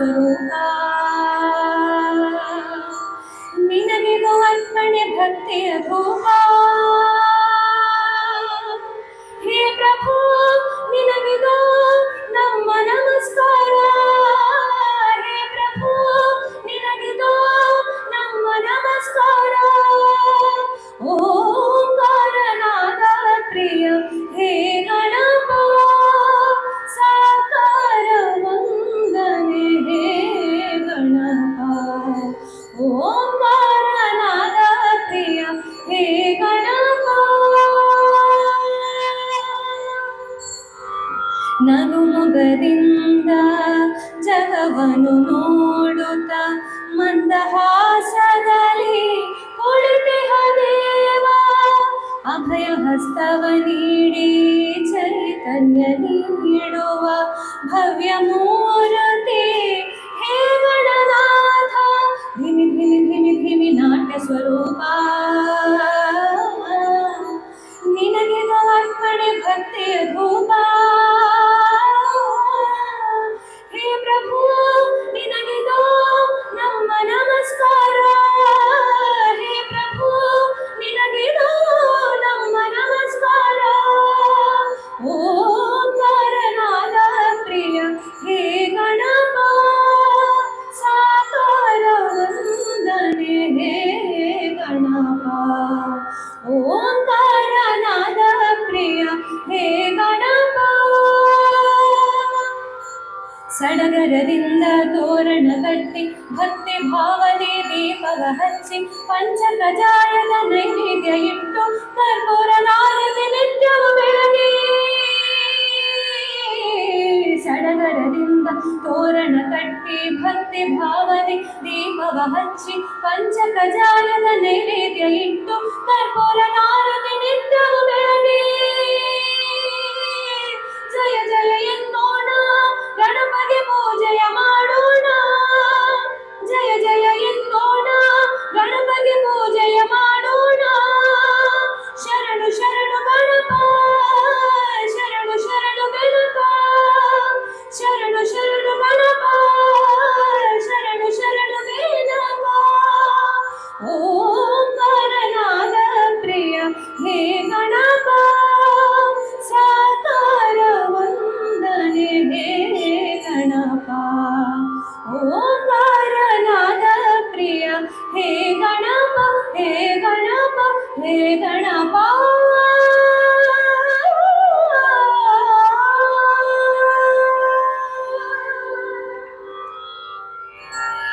to ಮೊಗದಿಂದ ಜಗವನ್ನು ನೋಡುತ್ತ ಮಂದಹಾಸದಲ್ಲಿ ಕುಳಿತಿಹ ದೇವ, ಅಭಯ ಹಸ್ತವ ನೀಡಿ ಚೈತನ್ಯ ನೀಡುವ ಭವ್ಯ ಮೂರತಿ. ಹೇ ಗಣನಾಥ, ಧಿಮಿ ಧಿಮಿ ಧಿಮಿ ಧಿಮಿ ನಾಟ್ಯ ಸ್ವರೂಪ. ನಿನಗೆ ಭಕ್ತಿಯ ಧೂಪ. ಓಂಕಾರನಾದ ಪ್ರಿಯ ಹೇ ಗಣಪ ಸಡಗರದಿಂದ ತೋರಣ ಕಟ್ಟಿ ಭಕ್ತಿ ಭಾವನೆ ದೀಪವ ಹಚ್ಚಿ ಪಂಚಕಜಾಯದ ನೈವೇದ್ಯ ಇಟ್ಟು ಕರ್ಪೂರ ನಾರದಿ ನಿತ್ಯವು ಬೆಳಗಿ ಸಡಗರದಿಂದ ತೋರಣ ಕಟ್ಟಿ ಭಕ್ತಿ ಭಾವನೆ ದೀಪವ ಹಚ್ಚಿ ಪಂಚಕಜಾಯದ ನೈವೇದ್ಯ ಇಟ್ಟು ಕರ್ಪೂರ ನಾರದಿ ನಿತ್ಯವು ಬೆಳಗಿ ಓಂಕಾರನಾದ ಪ್ರಿಯ ಹೇ ಗಣಪ ಹೇ ಗಣಪ ಹೇ ಗಣಪ